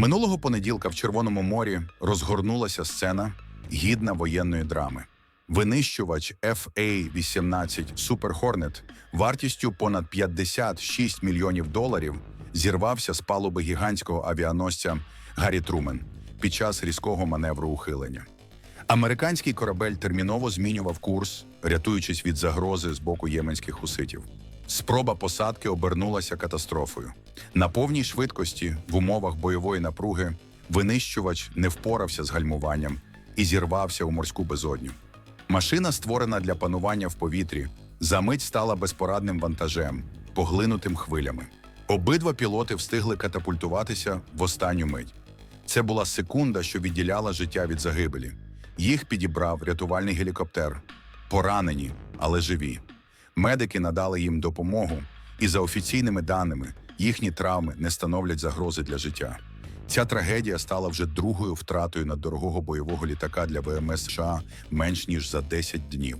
Минулого понеділка в Червоному морі розгорнулася сцена гідна воєнної драми. Винищувач FA-18 Super Hornet вартістю понад 56 мільйонів доларів зірвався з палуби гігантського авіаносця Гаррі Трумен під час різкого маневру ухилення. Американський корабель терміново змінював курс, рятуючись від загрози з боку єменських хуситів. Спроба посадки обернулася катастрофою. На повній швидкості в умовах бойової напруги винищувач не впорався з гальмуванням і зірвався у морську безодню. Машина, створена для панування в повітрі, за мить стала безпорадним вантажем, поглинутим хвилями. Обидва пілоти встигли катапультуватися в останню мить. Це була секунда, що відділяла життя від загибелі. Їх підібрав рятувальний гелікоптер. Поранені, але живі. Медики надали їм допомогу, і за офіційними даними їхні травми не становлять загрози для життя. Ця трагедія стала вже другою втратою на дорогого бойового літака для ВМС США менш ніж за 10 днів.